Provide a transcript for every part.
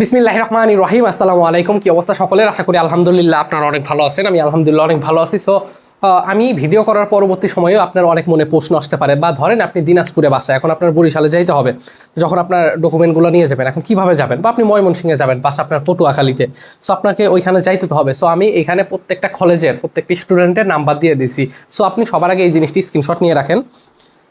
বিসমিল্লাহ রহমান রহিম, আসসালামু আলাইকুম। কি অবস্থা সকলের? আশা করি আলহামদুলিল্লাহ আপনারা অনেক ভালো আছেন, আমি আলহামদুলিল্লাহ অনেক ভালো আছি। সো আমি ভিডিও করার পরবর্তী সময়েও আপনার অনেক মনে প্রশ্ন আসতে পারে, বা ধরেন আপনি দিনাজপুরে বাসা এখন আপনার বরিশালে যাইতে হবে, যখন আপনার ডকুমেন্টগুলো নিয়ে যাবেন, এখন কীভাবে যাবেন? বা আপনি ময়মনসিংহে যাবেন, বাসা আপনার পটুয়াখালীতে সো আপনাকে ওইখানে যাইতে তো হবে। সো আমি এখানে প্রত্যেকটা কলেজের প্রত্যেকটি স্টুডেন্টের নাম্বার দিয়ে দিছি সো আপনি সবার আগে এই জিনিসটি স্ক্রিনশট নিয়ে রাখেন।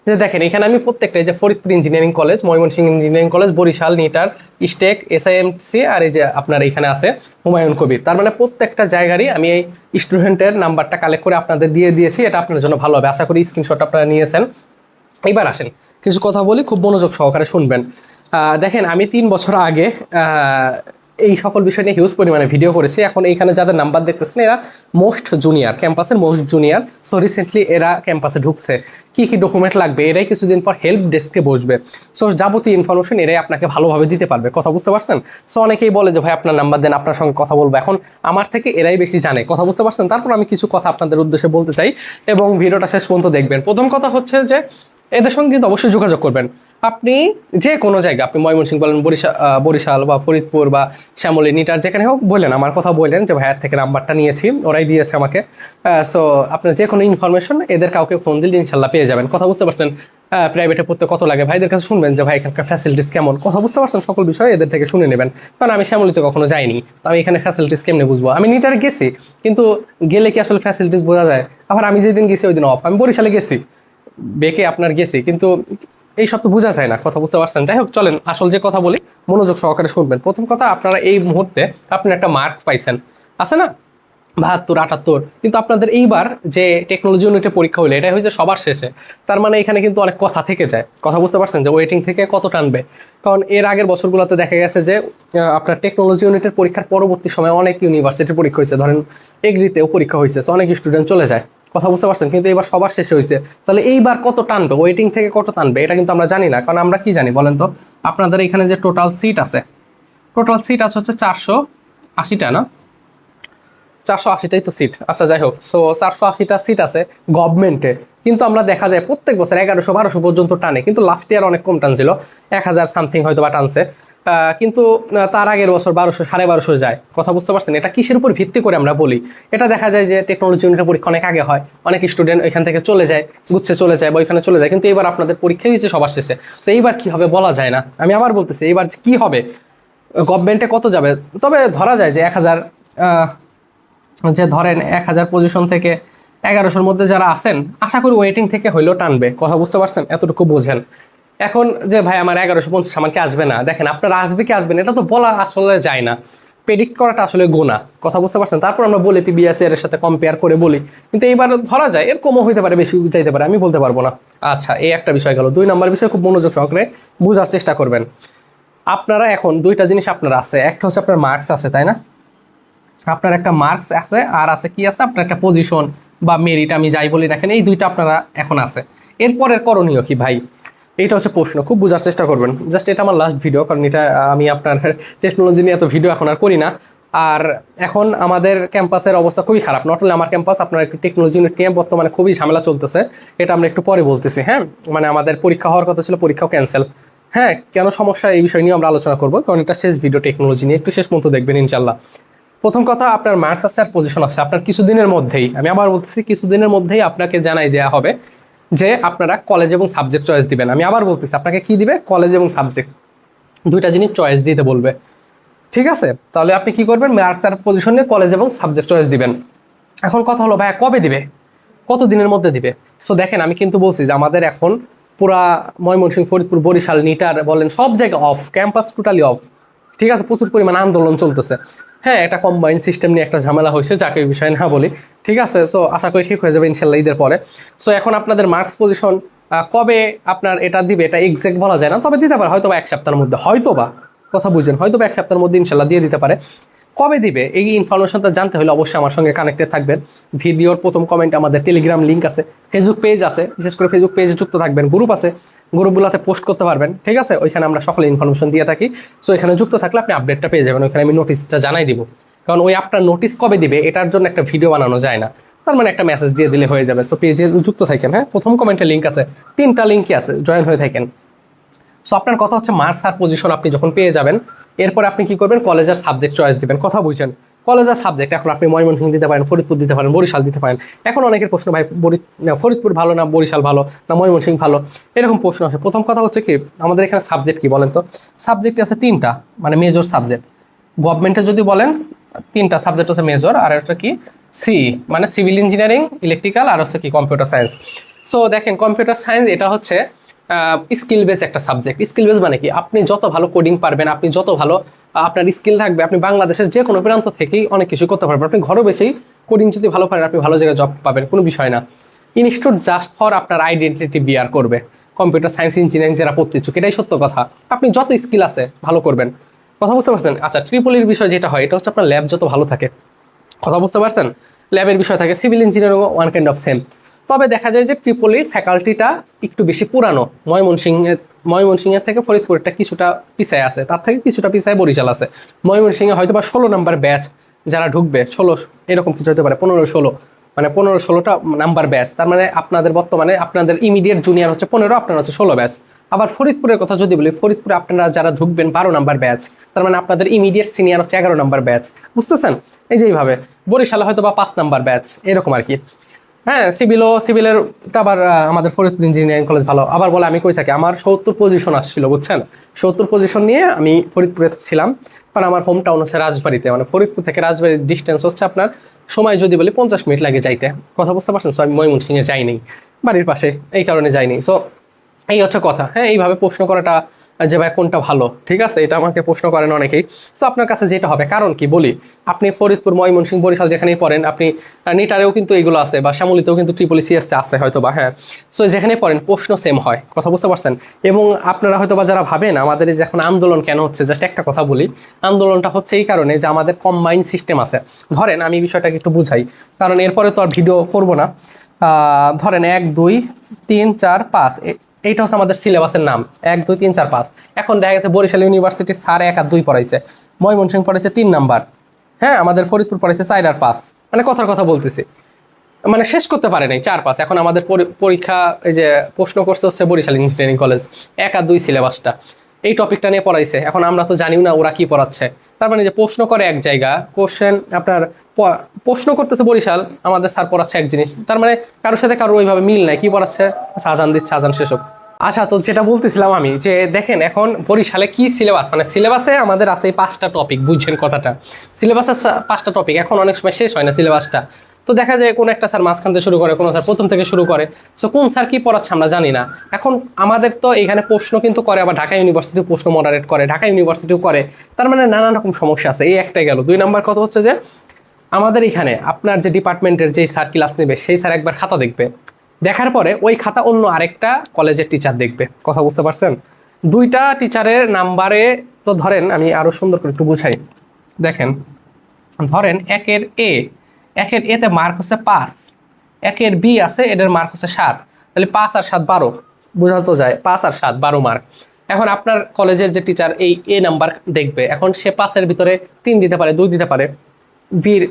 যে দেখেন, এখানে আমি প্রত্যেকটা এই যে Faridpur engineering college Mymensingh engineering college Barishal, NITER ইস্টেক SIMC আর এই যে আপনার এখানে আছে হুমায়ুন কবির। তার মানে প্রত্যেকটা জায়গারই আমি এই স্টুডেন্টের নাম্বারটা কালেক্ট করে আপনাদের দিয়ে দিয়েছি, এটা আপনার জন্য ভালো হবে। আশা করি স্ক্রিনশট আপনারা নিয়েছেন। এবার আসেন, কিছু কথা বলি, খুব মনোযোগ সহকারে শুনবেন। দেখেন, আমি তিন বছর আগে এই সকল বিষয় নিয়ে হিউজ পরিমাণে ভিডিও করেছি। এখন এইখানে যাদের নাম্বার দেখতেছেন, এরা মোস্ট জুনিয়র ক্যাম্পাসের মোস্ট জুনিয়র সো রিসেন্টলি এরা ক্যাম্পাসে ঢুকছে। কি কি ডকুমেন্ট লাগবে? এরাই কিছুদিন পর হেল্প ডেস্কে বসবে। সো যাবতীয় ইনফরমেশন এরাই আপনাকে ভালোভাবে দিতে পারবে। কথা বুঝতে পারছেন? সো অনেকেই বলে যে, ভাই, আপনার নাম্বার দেন, আপনার সঙ্গে কথা বলব। এখন আমার থেকে এরাই বেশি জানে। কথা বুঝতে পারছেন? তারপর আমি কিছু কথা আপনাদের উদ্দেশ্যে বলতে চাই এবং ভিডিওটা শেষ পর্যন্ত দেখবেন। প্রথম কথা হচ্ছে যে এদের সঙ্গে কিন্তু অবশ্যই যোগাযোগ করবেন। আপনি যে কোনো জায়গা আপনি ময়মনসিংহ বলেন বরিশাল বরিশাল বা ফরিদপুর বা শ্যামলী, নিটার, যেখানে হোক বললেন আমার কথা বললেন যে, ভাইয়ার থেকে নাম্বারটা নিয়েছি, ওরাই দিয়েছে আমাকে। সো আপনার যে কোনো ইনফরমেশন এদের কাউকে ফোন দিলে ইনশাল্লাহ পেয়ে যাবেন। কথা বুঝতে পারছেন? প্রাইভেটে পড়তে কত লাগে? ভাইদের কাছে শুনবেন যে, ভাই, এখানকার ফ্যাসিলিটিস কেমন? কথা বুঝতে পারছেন? সকল বিষয় এদের থেকে শুনে নেবেন। কারণ আমি শ্যামলিতে কখনো যাইনি। আমি এখানে ফ্যাসিলিটিস কেমনে বুঝব? আমি নিটারে গেছি, কিন্তু গেলে কি আসলে ফ্যাসিলিটিস বোঝা যায়? আবার আমি যেদিন গেছি ওই দিন অফ আমি বরিশালে গেছি। বেকে আপনার গেছি, কিন্তু এই সব তো বোঝা যায় না, কথা বুঝতে পারছেন? যাই হোক, চলেন, আসল যে কথা বলি, মনোযোগ সহকারে শুনবেন। প্রথম কথা, আপনারা এই মুহূর্তে আপনি একটা মার্কস পাইছেন। আছে না? বাহাত্তর, আটাত্তর। কিন্তু আপনাদের এইবার যে টেকনোলজি ইউনিটে পরীক্ষা হলো এটা হয়েছে সবার শেষে। তার মানে এখানে কিন্তু অনেক কথা থেকে যায়। কথা বুঝতে পারছেন যে ওয়েটিং থেকে কত টানবে? কারণ এর আগের বছরগুলোতে দেখা গেছে যে আপনার টেকনোলজি ইউনিটের পরীক্ষার পরবর্তী সময় অনেক ইউনিভার্সিটির পরীক্ষা হয়েছে ধরেন এগ্রিতেও পরীক্ষা হয়েছে অনেক স্টুডেন্ট চলে যায়। কথা বুঝতে পারছেন, কিন্তু এবার সবার শেষ হয়েছে তাহলে এইবার কত টানবে? ওয়েটিং থেকে কত টানবে? এটা কিন্তু আমরা জানি না, কারণ আমরা কি জানি বলেন তো? আপনাদের এখানে যে টোটাল সিট আছে টোটাল সিট আছে হচ্ছে চারশো আশিটা, না? চারশো আশিটাই তো সিট আচ্ছা যাই হোক। সো চারশো আশিটা সিট আছে গভর্নমেন্টে কিন্তু আমরা দেখা যায় প্রত্যেক বছর এগারোশো, বারোশো পর্যন্ত টানে। কিন্তু লাস্ট ইয়ার অনেক কম টানছিল। এক হাজার সামথিং হয়তো বা টানছে। কিন্তু তার আগের বছর বারোশো, সাড়ে বারোশো যায়। কথা বুঝতে পারছেন? এটা কিসের উপর ভিত্তি করে আমরা বলি? এটা দেখা যায় যে টেকনোলজি ইউনিটের পরীক্ষা অনেক আগে হয়। অনেক স্টুডেন্ট ওইখান থেকে চলে যায়, গুচ্ছে চলে যায় বা ওইখানে চলে যায়। কিন্তু এবার আপনাদের পরীক্ষা হয়েছে সবার শেষে তো এইবার কি হবে বলা যায় না। আমি আবার বলতেছি, এইবার কি হবে? গভর্নমেন্টে কত যাবে? তবে ধরা যায় যে এক হাজার যে ধরেন এক হাজার পজিশন থেকে এগারোশোর মধ্যে যারা আছেন, আশা করি ওয়েটিং থেকে হইলেও টানবে। কথা বুঝতে পারছেন? এতটুকু বোঝেন। এখন যে ভাই, আমার এগারোশো পঞ্চাশ আমাকে আসবে না? দেখেন, আপনারা আসবে কি আসবেন এটা তো বলা আসলে যায় না। প্রেডিক্ট করাটা আসলে গোনা কথা বুঝতে পারছেন? তারপর আমরা বলি পিবিএস এর সাথে কম্পেয়ার করে বলি। কিন্তু এইবার ধরা যায় এর কমও হইতে পারে বেশি যাইতে পারে, আমি বলতে পারব না। আচ্ছা এই একটা বিষয় গেল। দুই নম্বর বিষয়, খুব মনোযোগ সহকারে বোঝার চেষ্টা করবেন। আপনারা এখন দুইটা জিনিস আপনার আছে। একটা হচ্ছে আপনার মার্কস আছে, তাই না? আপনার একটা মার্কস আছে, আর আছে কি আছে? আপনার একটা পজিশন বা মেরিট আমি যাই বলি রাখেন এই দুইটা আপনারা এখন আছে। এরপরের করণীয় কি ভাই? এটা হচ্ছে প্রশ্ন, খুব বোঝার চেষ্টা করবেন। জাস্ট এটা আমার লাস্ট ভিডিও কারণ এটা আমি আপনার টেকনোলজি নিয়ে এত ভিডিও এখন আর করি না। আর এখন আমাদের ক্যাম্পাসের অবস্থা খুবই খারাপ। নট অনলি আমার ক্যাম্পাস আপনার একটু টেকনোলজি ইউনিট নিয়ে বর্তমানে খুবই ঝামেলা চলতেছে। এটা আমরা একটু পরে বলতেছি হ্যাঁ? মানে আমাদের পরীক্ষা হওয়ার কথা ছিল, পরীক্ষাও ক্যান্সেল হ্যাঁ কেন সমস্যা এই বিষয় নিয়ে আমরা আলোচনা করব, কারণ এটা শেষ ভিডিও টেকনোলজি নিয়ে, একটু শেষ পর্যন্ত দেখবেন ইনশাল্লাহ। প্রথম কথা, আপনার মার্কস আছে আর পজিশন আছে। আপনার কিছুদিনের মধ্যেই, আমি আবার বলতেছি, কিছুদিনের মধ্যেই আপনাকে জানাই দেওয়া হবে যে আপনারা কলেজ এবং সাবজেক্ট চয়েস দিবেন। আমি আবার বলতেছি, আপনাকে কি দিবে? কলেজ এবং সাবজেক্ট দুইটা জিনিস চয়েস দিতে বলবে। ঠিক আছে? তাহলে আপনি কি করবেন? মার্কস আর পজিশন কলেজ এবং সাবজেক্ট চয়েস দিবেন। এখন কথা হলো, ভাইয়া, কবে দিবে? কত দিনের মধ্যে দিবে? সো দেখেন, আমি কিন্তু বলছি যে আমাদের এখন পুরা ময়মনসিংহ, ফরিদপুর, বরিশাল, নিটার বলেন, সব জায়গায় অফ ক্যাম্পাস টোটালি অফ ঠিক আছে, প্রচুর পরিমাণ আন্দোলন চলতেছে। হ্যাঁ একটা কম্বাইন সিস্টেম নিয়ে একটা ঝামেলা হয়েছে, যাকে বিষয় না বলি। ঠিক আছে সো আশা করি ঠিক হয়ে যাবে ইনশাল্লাহ ঈদের পরে। সো এখন আপনাদের মার্কস পজিশন কবে আপনার এটা দিবে, এটা এক্সাক্ট বলা যায় না, তবে দিতে পারে হয়তো এক সপ্তাহের মধ্যে হয়তো বা কথা বুঝেন হয়তো এক সপ্তাহের মধ্যে ইনশাল্লাহ দিয়ে দিতে পারে। কবে দিবে? এই ইনফরমেশনটা জানতে হলে অবশ্যই আমার সঙ্গে কানেক্টেড থাকবেন। ভিডিওর প্রথম কমেন্টে আমাদের টেলিগ্রাম লিঙ্ক আছে ফেসবুক পেজ আছে, বিশেষ করে ফেসবুক পেজে যুক্ত থাকবেন গ্রুপ আছে গ্রুপগুলোতে পোস্ট করতে পারবেন, ঠিক আছে? ওইখানে আমরা সকলে ইনফরমেশন দিয়ে থাকি। সো এখানে যুক্ত থাকলে আপনি আপডেটটা পেয়ে যাবেন, ওইখানে আমি নোটিশটা জানাই দিব। কারণ ওই আপনার নোটিশ কবে দিবে, এটার জন্য একটা ভিডিও বানানো যায় না। তার মানে একটা মেসেজ দিয়ে দিলে হয়ে যাবে। সো পেজে যুক্ত থাকেন হ্যাঁ? প্রথম কমেন্টে লিঙ্ক আছে, তিনটা লিঙ্কই আছে জয়েন হয়ে থাকেন। সো আপনার কথা হচ্ছে মার্কস আর পজিশন আপনি যখন পেয়ে যাবেন, এরপর আপনি কি করবেন? কলেজের সাবজেক্ট চয়েস দিবেন। কথা বুঝছেন? কলেজের সাবজেক্ট এখন আপনি ময়মনসিংহ দিতে পারেন, ফরিদপুর দিতে পারেন, বরিশাল দিতে পারেন। এখন অনেকের প্রশ্ন, ভাই ফরিদপুর ভালো না বরিশাল ভালো না ময়মনসিংহ ভালো? এরকম প্রশ্ন আছে প্রথম কথা হচ্ছে কি, আমাদের এখানে সাবজেক্ট কি বলেন তো? সাবজেক্ট আছে তিনটা মানে মেজর সাবজেক্ট গভর্নমেন্টে যদি বলেন, তিনটা সাবজেক্ট হচ্ছে মেজর আর একটা কি? সি মানে সিভিল ইঞ্জিনিয়ারিং ইলেকট্রিক্যাল আর হচ্ছে কি কম্পিউটার সায়েন্স সো দেখেন কম্পিউটার সায়েন্স এটা হচ্ছে স্কিল বেস একটা সাবজেক্ট স্কিল বেস মানে কি? আপনি যত ভালো কোডিং পারবেন, আপনি যত ভালো আপনার স্কিল থাকবে, আপনি বাংলাদেশের যে কোনো প্রান্ত থেকেই অনেক কিছু করতে পারবেন। আপনি ঘরে বসেই কোডিং যদি ভালো পারেন, আপনি ভালো জায়গায় জব পাবেন, কোনো বিষয় না। ইনস্টিটিউট জাস্ট ফর আপনার আইডেন্টিটি বিয়ার করবে। কম্পিউটার সায়েন্স ইঞ্জিনিয়ারিং যারা পড়তে ইচ্ছুক, এটাই সত্য কথা। আপনি যত স্কিল আছে, ভালো করবেন। কথা বুঝতে পারছেন? আচ্ছা ট্রিপলির বিষয় যেটা হয়, এটা হচ্ছে আপনার ল্যাব যত ভালো থাকে। কথা বুঝতে পারছেন? ল্যাবের বিষয় থাকে civil engineering one kind of same তবে দেখা যায় যে ট্রিপলির ফ্যাকাল্টিটা একটু বেশি পুরানো। ময়মনসিংহের ময়মনসিংহের থেকে ফরিদপুরটা কিছুটা পিছায় আছে। তার থেকে কিছুটা পিছায় বরিশাল আছে। ময়মনসিংহে হয়তো বা ষোলো নাম্বার ব্যাচ যারা ঢুকবে, ষোলো, এরকম কিছু হতে পারে, পনেরো, ষোলো। মানে পনেরো, ষোলোটা নাম্বার ব্যাচ তার মানে আপনাদের বর্তমানে আপনাদের ইমিডিয়েট জুনিয়র হচ্ছে পনেরো, আপনার হচ্ছে ষোলো ব্যাচ আবার ফরিদপুরের কথা যদি বলি, ফরিদপুরে আপনারা যারা ঢুকবেন বারো নাম্বার ব্যাচ তার মানে আপনাদের ইমিডিয়েট সিনিয়র হচ্ছে এগারো নাম্বার ব্যাচ বুঝতেছেন? এই যে এইভাবে। বরিশালে হয়তো বা পাঁচ নাম্বার ব্যাচ এরকম আর কি। হ্যাঁ সিভিলও, সিভিলের আবার আমাদের ফরিদপুর ইঞ্জিনিয়ারিং কলেজ ভালো। আবার বলে, আমি কই থাকি? আমার সত্তর পজিশন আসছিল, বুঝছেন? সত্তর পজিশন নিয়ে আমি ফরিদপুরে ছিলাম। কারণ আমার হোম টাউন হচ্ছে রাজবাড়িতে। মানে ফরিদপুর থেকে রাজবাড়ির ডিস্টেন্স হচ্ছে আপনার সময় যদি বলি পঞ্চাশ মিনিট লাগে যাইতে। কথা বুঝতে পারছেন? সো আমি ময়মনসিংহে যাইনি। বাড়ির পাশে, এই কারণে যাইনি। সো এই হচ্ছে কথা। হ্যাঁ এইভাবে প্রশ্ন করাটা যে ভাই কোনটা ভালো? ঠিক আছে? এটা আমাকে প্রশ্ন করেন অনেকেই। সো আপনার কাছে যেটা হবে, কারণ কি? বলি, আপনি ফরিদপুর, ময়মনসিংহ, বরিশাল যেখানেই পড়েন, আপনি নিটারেও কিন্তু এগুলো আছে বা শ্যামলিতেও কিন্তু ট্রিপল সিএস আছে হয়তো বা হ্যাঁ। সো যেখানেই পড়েন, প্রশ্ন সেম হয়, কথা বুঝতে পারছেন? এবং আপনারা হয়তো বা যারা ভাবেন, আমাদের যে এখন আন্দোলন কেন হচ্ছে জাস্ট একটা কথা বলি, আন্দোলনটা হচ্ছে এই কারণে যে আমাদের কম্বাইন সিস্টেম আছে। ধরেন, আমি বিষয়টাকে একটু বুঝাই, কারণ এরপরে তো আর ভিডিও করব না। ধরেন, এক, দুই, তিন, চার, পাঁচ এইটা হচ্ছে আমাদের সিলেবাসের নাম। এক, দুই, তিন, চার, পাঁচ। এখন দেখা গেছে বরিশাল ইউনিভার্সিটি স্যার এক আর দুই পড়াইছে। ময়মনসিংহ পড়াইছে তিন নাম্বার। হ্যাঁ আমাদের ফরিদপুর পড়াইছে চার আর পাঁচ। মানে কথার কথা বলতেছি। মানে শেষ করতে পারে নাই চার, পাঁচ। এখন আমাদের পরীক্ষা এই যে প্রশ্ন করছে হচ্ছে বরিশাল ইঞ্জিনিয়ারিং কলেজ। এক আর দুই সিলেবাসটা। এই টপিকটা নিয়ে পড়াইছে। এখন আমরা তো জানিও না ওরা কি পড়াচ্ছে। তার মানে যে প্রশ্ন করে এক জায়গা কোশ্চেন আপনার প্রশ্ন করতেছে বরিশাল, আমাদের স্যার পড়াচ্ছে এক জিনিস। তার মানে কারোর সাথে কারও ওইভাবে মিল নাই। কি পড়াচ্ছে? সাজান দিচ্ছে, সাজান শেষক আচ্ছা তো যেটা বলতেছিলাম আমি, যে দেখেন এখন বরিশালে কি সিলেবাস মানে সিলেবাসে আমাদের আছে পাঁচটা টপিক বুঝছেন কথাটা। সিলেবাসে পাঁচটা টপিক এখন অনেক সময় শেষ হয় না সিলেবাসটা তো দেখা যায় কোন একটা স্যার মাঝখান থেকে শুরু করে, কোনো স্যার প্রথম থেকে শুরু করে। সো কোন স্যার কি পড়াচ্ছে আমরা জানি না। এখন আমাদের তো এখানে প্রশ্ন কিন্তু করে, আবার ঢাকা ইউনিভার্সিটি প্রশ্ন মডারেট করে, ঢাকা ইউনিভার্সিটিও করে। তার মানে নানান রকম সমস্যা আছে, এই একটাই গেল। দুই নাম্বার কথা হচ্ছে যে, আমাদের এখানে আপনার যে ডিপার্টমেন্টের যেই স্যার ক্লাস নেবে, সেই স্যার একবার খাতা দেখবে। দেখার পরে ওই খাতা অন্য আরেকটা কলেজের টিচার দেখবে। কথা বুঝতে পারছেন? দুইটা টিচারের নাম্বারে তো ধরেন, আমি আরও সুন্দর করে একটু বুঝাই। দেখেন, ধরেন একের এ একের এতে মার্ক হচ্ছে পাঁচ, একের বি আছে, এটার মার্ক হচ্ছে সাত। তাহলে পাঁচ আর সাত বারো, বোঝা তো যায়, পাঁচ আর সাত, বারো মার্ক। এখন আপনার কলেজের যে টিচার এই এ নাম্বার দেখবে, এখন সে পাঁচের ভিতরে তিন দিতে পারে, দুই দিতে পারে, বির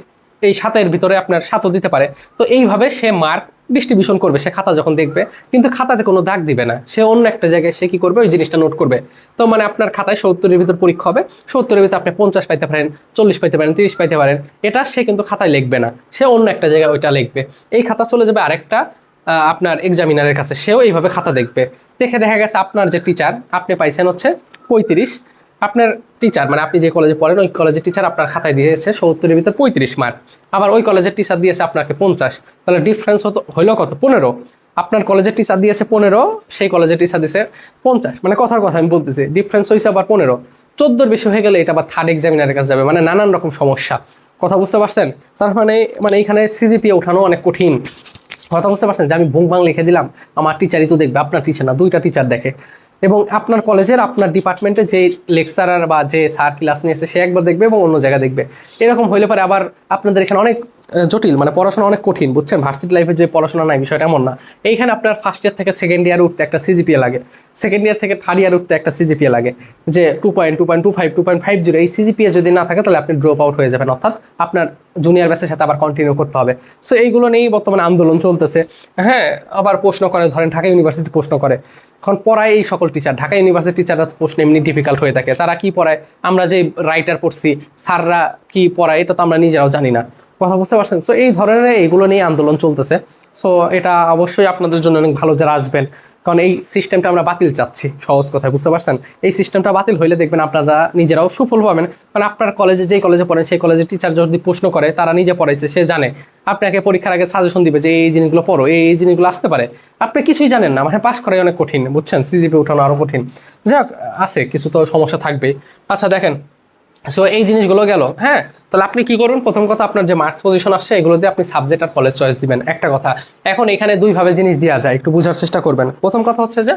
এই সাতের ভিতরে আপনার সাতও দিতে পারে। তো এইভাবে সে মার্ক ডিস্ট্রিবিউশন করবে, সে খাতা যখন দেখবে, কিন্তু খাতাতে কোনো দাগ দিবে না। সে অন্য একটা জায়গায় সে কি করবে? ওই জিনিসটা নোট করবে। তো মানে আপনার খাতায় সত্তরের ভিতর পরীক্ষা হবে। সত্তরের ভিতরে আপনি পঞ্চাশ পাইতে পারেন, চল্লিশ পাইতে পারেন, তিরিশ পাইতে পারেন। এটা সে কিন্তু খাতায় লিখবে না। সে অন্য একটা জায়গায় ওইটা লিখবে। এই খাতা চলে যাবে আরেকটা আপনার এক্সামিনারের কাছে। সেও এইভাবে খাতা দেখবে। দেখে দেখা গেছে আপনার যে টিচার আপনি পাইছেন হচ্ছে পঁয়ত্রিশ। আপনার টিচার মানে আপনি যে কলেজে পড়েন, ওই কলেজের টিচার আপনার খাতায় দিয়েছে সত্তরের ভিতরে পঁয়ত্রিশ মার্ক আবার ওই কলেজের টিচার দিয়েছে আপনাকে পঞ্চাশ। তাহলে ডিফারেন্স হতো, হইল কত? পনেরো। আপনার কলেজের টিচার দিয়েছে পনেরো, সেই কলেজের টিচার দিয়েছে পঞ্চাশ। মানে কথার কথা আমি বলতেছি ডিফারেন্স হয়েছে আবার পনেরো। চোদ্দোর বেশি হয়ে গেলে এটা আবার থার্ড এক্সামিনারের কাছে যাবে মানে নানান রকম সমস্যা। কথা বুঝতে পারছেন? তার মানে মানে এইখানে সিজিপি ওঠানো অনেক কঠিন। কথা বুঝতে পারছেন? যে আমি ভুং ভাং লিখে দিলাম, আমার টিচারই তো দেখবে, আপনার টিচার না, দুইটা টিচার দেখে। এবং আপনার কলেজের আপনার ডিপার্টমেন্টে যে লেকচারার বা যে স্যার ক্লাস নিয়েছে সে একবার দেখবে এবং অন্য জায়গায় দেখবে। এরকম হইলে পরে আবার আপনাদের এখানে অনেক জটিল মানে পড়াশোনা অনেক কঠিন, বুঝছেন? ভার্সিটি লাইফে যে পড়াশোনা নাই, বিষয়টা এমন না। এইখানে আপনার ফার্স্ট ইয়ার থেকে সেকেন্ড ইয়ার উঠতে একটা সিজিপিএ লাগে। সেকেন্ড ইয়ার থেকে থার্ড ইয়ার উঠতে একটা সিজিপিএ লাগে, যে two point two point two five two point five zero এই সিজিপিএ যদি না থাকে, তাহলে আপনি ড্রপ আউট হয়ে যাবেন, অর্থাৎ আপনার জুনিয়র ব্যাচের সাথে আবার কন্টিনিউ করতে হবে। সো এইগুলো নিয়েই বর্তমানে আন্দোলন চলতেছে। হ্যাঁ আবার প্রশ্ন করে, ধরেন ঢাকা ইউনিভার্সিটি প্রশ্ন করে। এখন পড়ায় এই সকল টিচার ঢাকা ইউনিভার্সিটি টিচাররা প্রশ্ন এমনি ডিফিকাল্ট হয়ে থাকে। তারা কি পড়ায়? আমরা যে রাইটার পড়ছি, স্যাররা কি পড়ায়? এটা তো আমরা নিজেরাও জানি না। কথা বুঝতে পারছেন? সো এই ধরনের এইগুলো নিয়ে আন্দোলন চলতেছে। সো এটা অবশ্যই আপনাদের জন্য অনেক ভালো যারা আসবেন। কারণ এই সিস্টেমটা আমরা বাতিল চাচ্ছি। সহজ কথায়, বুঝতে পারছেন? এই সিস্টেমটা বাতিল হইলে দেখবেন আপনারা নিজেরাও সুফল পাবেন। কারণ আপনার কলেজে যেই কলেজে পড়েন, সেই কলেজের টিচার যদি প্রশ্ন করে, তারা নিজে পড়াইছে, সে জানে। আপনাকে পরীক্ষার আগে সাজেশন দিবে যে, এই জিনিসগুলো পড়ো, এই এই জিনিসগুলো আসতে পারে। আপনি কিছুই জানেন না। মানে পাস করাই অনেক কঠিন, বুঝছেন? সিজিপি উঠানো আরও কঠিন। যাই হোক আছে, কিছু তো সমস্যা থাকবেই। আচ্ছা দেখেন সো এই জিনিসগুলো গেল হ্যাঁ? তাহলে আপনি কি করুন? প্রথম কথা আপনার যে মার্কস পজিশন আসছে, এগুলো দিয়ে আপনি সাবজেক্ট আর কলেজ চয়েস দিবেন। একটা কথা, এখন এখানে দুইভাবে জিনিস দেওয়া যায়, একটু বোঝার চেষ্টা করবেন। প্রথম কথা হচ্ছে যে,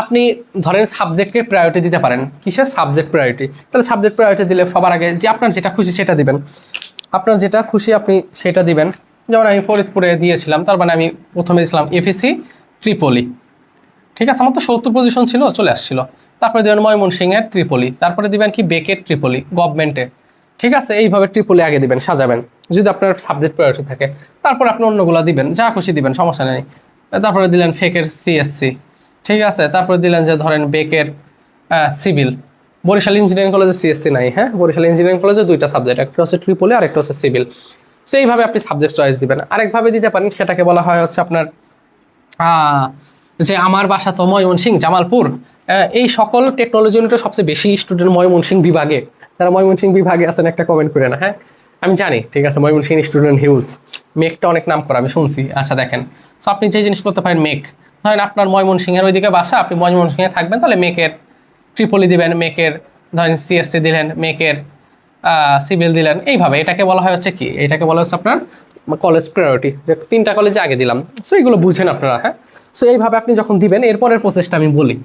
আপনি ধরেন সাবজেক্টকে প্রায়োরিটি দিতে পারেন। কিসের সাবজেক্ট প্রায়োরিটি তাহলে সাবজেক্ট প্রায়োরিটি দিলে সবার আগে যে আপনার যেটা খুশি সেটা দিবেন। আপনার যেটা খুশি আপনি সেটা দিবেন। যেমন আমি ফরিদপুরে দিয়েছিলাম, তার মানে আমি প্রথমে দিয়েছিলাম এফএসি ট্রিপলি ঠিক আছে? আমার তো সত্তর পজিশন ছিল, চলে আসছিল। তারপরে দেবেন ময়মনসিংহের ট্রিপলি তারপরে দিবেন কি বেকের ট্রিপলি গভর্নমেন্টে ঠিক আছে, এইভাবে ট্রিপলি আগে দিবেন, সাজাবেন। যদি আপনার সাবজেক্ট প্রায়োরিটি থাকে, তারপর আপনি অন্যগুলো দিবেন, যা খুশি দিবেন, সমস্যা নেই। তারপরে দিলেন ফেকের সিএসসি ঠিক আছে? তারপরে দিলেন যে ধরেন বেকের সিভিল বরিশাল ইঞ্জিনিয়ারিং কলেজে সিএসসি নাই হ্যাঁ? বরিশাল ইঞ্জিনিয়ারিং কলেজে দুইটা সাবজেক্ট একটা হচ্ছে ট্রিপলি আর একটা হচ্ছে সিভিল সো এইভাবে আপনি সাবজেক্ট চয়েস দিবেন। আরেকভাবে দিতে পারেন, সেটাকে বলা হয় হচ্ছে আপনার যে আমার বাসা তো ময়মনসিং, জামালপুর এই সকল টেকনোলজি ইউনিটে সবচেয়ে বেশি স্টুডেন্ট ময়মনসিং বিভাগে, যারা ময়মনসিং বিভাগে আছেন একটা কমেন্ট করে না হ্যাঁ? আমি জানি, ঠিক আছে, ময়মনসিং স্টুডেন্ট হিউজ মেকটা অনেক নাম করা, আমি শুনছি আচ্ছা দেখেন। তো আপনি যে জিনিস করতে পারেন মেক ধরেন আপনার ময়মনসিংহের ওইদিকে বাসা, আপনি ময়মনসিংহে থাকবেন, তাহলে মেকের ট্রিপলি দিবেন মেকের ধরেন সিএসসি দিলেন মেকের সিভিল দিলেন, এইভাবে। এটাকে বলা হয় হচ্ছে কি? এটাকে বলা হচ্ছে আপনার কলেজ প্রায়োরিটি যে তিনটা কলেজে আগে দিলাম। সো এগুলো বুঝেন আপনারা হ্যাঁ? সো এইভাবে আপনি যখন দিবেন, এরপরের প্রসেসটা আমি বলি।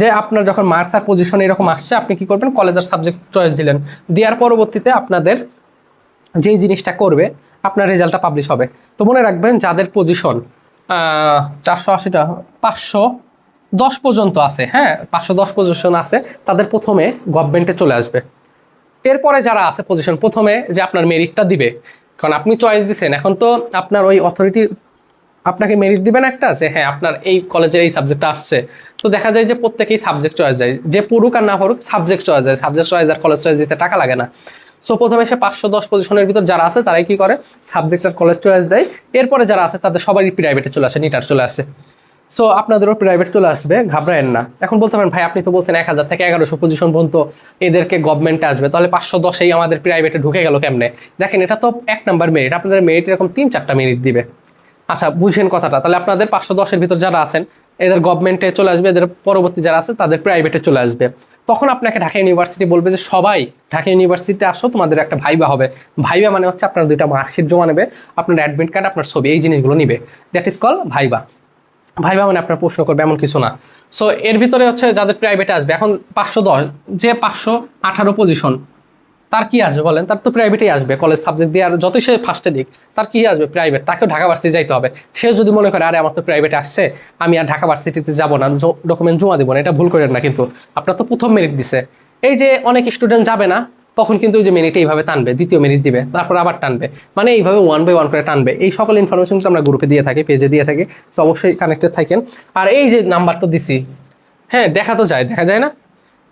যে আপনার যখন মার্কস আর পজিশন এরকম আসছে, আপনি কি করবেন? কলেজ আর সাবজেক্ট চয়েস দিলেন। দেওয়ার পরবর্তীতে আপনাদের যেই জিনিসটা করবে, আপনার রেজাল্টটা পাবলিশ হবে। তো মনে রাখবেন, যাদের পজিশন চারশো আশিটা, পাঁচশো দশ পর্যন্ত আছে হ্যাঁ? পাঁচশো দশ পজিশন আছে, তাদের প্রথমে গভর্নমেন্টে চলে আসবে। এরপরে যারা আছে পজিশন প্রথমে যে আপনার মেরিটটা দিবে কারণ আপনি চয়েস দিচ্ছেন এখন তো আপনার ওই অথরিটি আপনাকে মেরিট দিবেন একটা আছে হ্যাঁ আপনার এই কলেজের এই সাবজেক্টটা আসছে। তো দেখা যায় যে প্রত্যেকেই সাবজেক্ট চয়েস যায় যে পড়ুক আর না পড়ুক সাবজেক্ট চয়েস যায় সাবজেক্ট চয়েস আর কলেজ চয়েস দিতে টাকা লাগে না। সো প্রথমে সে পাঁচশো দশ পজিশনের ভিতর যারা আছে, তারাই কি করে? সাবজেক্ট আর কলেজ চয়েস দেয়। এরপরে যারা আছে, তাদের সবারই প্রাইভেটে চলে আসে নিটার চলে আসে। সো আপনাদেরও প্রাইভেট চলে আসবে, ঘাবড়ায়েন না। এখন বলতে পারেন, ভাই, আপনি তো বলছেন এক হাজার থেকে এগারোশো পজিশন পর্যন্ত এদেরকে গভর্নমেন্টে আসবে, তাহলে পাঁচশো দশেই আমাদের প্রাইভেটে ঢুকে গেল কেমনে? দেখেন, এটা তো এক নাম্বার মেরিট আপনাদের মেরিট এরকম তিন, চারটা মেরিট দিবে। আচ্ছা বুঝেন কথাটা, তাহলে আপনাদের পাঁচশো দশের ভিতর যারা আছেন, এদের গভর্নমেন্টে চলে আসবে, এদের পরবর্তী যারা আছে, তাদের প্রাইভেটে চলে আসবে। তখন আপনাকে ঢাকা ইউনিভার্সিটি বলবে যে, সবাই, ঢাকা ইউনিভার্সিটিতে আসো, তোমাদের একটা ভাইবা হবে। ভাইবা মানে হচ্ছে আপনার দুইটা মার্কশিট জমা নেবে, আপনার অ্যাডমিট কার্ড আপনার ছবি, এই জিনিসগুলো নিবে। That is call viva. Viva মানে আপনার প্রশ্ন করবে, এমন কিছু না। সো এর ভিতরে হচ্ছে যাদের প্রাইভেটে আসবে, এখন পাঁচশো দশ, যে পাঁচশো আঠারো পজিশন তার কি আসবে বলেন? তার তো প্রাইভেটেই আসবে কলেজ সাবজেক্ট দিয়ে, আর যতই সে ফার্স্টে দিক, তার কি আসবে? প্রাইভেট তাকেও ঢাকা ভার্সিটি যাইতে হবে। সে যদি মনে করে, আরে, আমার তো প্রাইভেটে আসছে, আমি আর ঢাকা ভার্সিটিতে যাব না ডকুমেন্ট জমা দেবো না, এটা ভুল করেন না কিন্তু। আপনার তো প্রথম মেরিট দিছে। এই যে অনেক স্টুডেন্ট যাবে না তখন কিন্তু ওই যে মিনিট এইভাবে টানবে, দ্বিতীয় মিনিট দিবে, তারপর আবার টানবে। মানে এইভাবে ওয়ান বাই ওয়ান করে টানবে। এই সকল ইনফরমেশন কিন্তু আমরা গ্রুপে দিয়ে থাকি পেজে দিয়ে থাকি। সো অবশ্যই কানেক্টেড থাকেন। আর এই যে নাম্বার তো দিছি হ্যাঁ দেখা তো যায়, দেখা যায় না?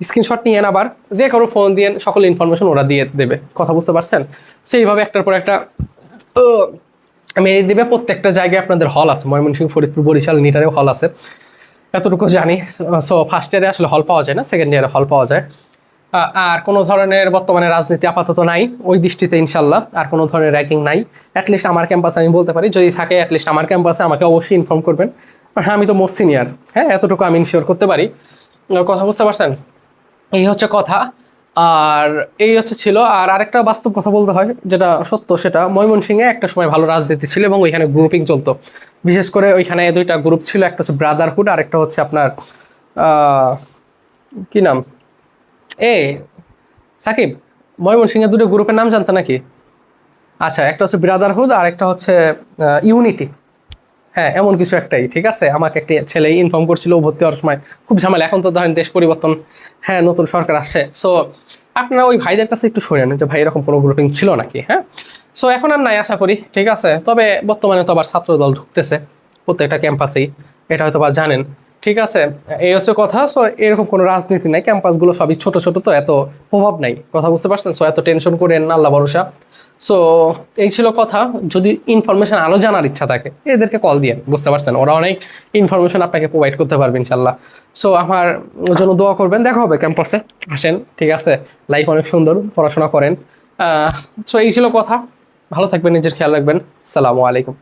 স্ক্রিনশট নিয়ে আবার, যে কারও ফোন দিয়ে সকল ইনফরমেশন ওরা দিয়ে দেবে। কথা বুঝতে পারছেন? সেইভাবে একটার পর একটা মেরিট দিবে। প্রত্যেকটা জায়গায় আপনাদের হল আছে। ময়মনসিংহ, ফরিদপুর, বরিশাল, নিটারেও হল আছে। এতটুকু জানি। সো ফার্স্ট ইয়ারে আসলে হল পাওয়া যায় না সেকেন্ড ইয়ারে হল পাওয়া যায়। আর কোনো ধরনের বর্তমানে রাজনীতি আপাতত নাই। ওই দৃষ্টিতে ইনশাল্লাহ আর কোনো ধরনের র্যাঙ্কিং নাই। অ্যাটলিস্ট আমার ক্যাম্পাসে আমি বলতে পারি, যদি থাকে অ্যাটলিস্ট আমার ক্যাম্পাসে আমাকে অবশ্যই ইনফর্ম করবেন। হ্যাঁ আমি তো মোস্ট সিনিয়র হ্যাঁ এতটুকু আমি ইনশিওর করতে পারি। কথা বুঝতে পারছেন? এই হচ্ছে কথা। আর এই হচ্ছে ছিল, আর আরেকটা বাস্তব কথা বলতে হয়, যেটা সত্য সেটা, ময়মনসিংহে একটা সময় ভালো রাজনীতি ছিল এবং ওইখানে গ্রুপিং চলতো। বিশেষ করে ওইখানে দুইটা গ্রুপ ছিল, একটা হচ্ছে ব্রাদারহুড আর একটা হচ্ছে আপনার কি নাম? এ, সাকিব ময়মনসিংহে দুটো গ্রুপের নাম জানতো নাকি? আচ্ছা একটা হচ্ছে ব্রাদারহুড আর একটা হচ্ছে ইউনিটি হ্যাঁ এমন কিছু একটাই, ঠিক আছে? আমাকে একটি ছেলে ইনফর্ম করছিল ভর্তি হওয়ার সময়। খুব ঝামেলা, এখন তো ধরেন দেশ পরিবর্তন। হ্যাঁ নতুন সরকার আসছে। সো আপনারা ওই ভাইদের কাছে একটু শোনেন যে, ভাই, এরকম কোনো গ্রুপিং ছিল নাকি? হ্যাঁ? সো এখন আর নাই, আশা করি, ঠিক আছে? তবে বর্তমানে তো আবার ছাত্রদল ঢুকতেছে, প্রত্যেকটা ক্যাম্পাসেই এটা হয়তো বা জানেন। ঠিক আছে? এই হচ্ছে কথা। সো এরকম কোনো রাজনীতি নাই। ক্যাম্পাসগুলো সবই ছোট ছোট তো এত প্রভাব নাই। কথা বুঝতে পারছেন? সো এত টেনশন করেন না, আল্লাহ ভরসা। সো এই ছিল কথা। যদি ইনফরমেশন আরও জানার ইচ্ছা থাকে এদেরকে কল দিয়ে। বুঝতে পারছেন? ওরা অনেক ইনফরমেশন আপনাকে প্রোভাইড করতে পারবে ইনশাল্লাহ সো আমার জন্য দোয়া করবেন। দেখা হবে ক্যাম্পাসে আসেন ঠিক আছে? লাইফ অনেক সুন্দর পড়াশোনা করেন। সো এই ছিল কথা। ভালো থাকবেন নিজের খেয়াল রাখবেন। সালামু আলাইকুম।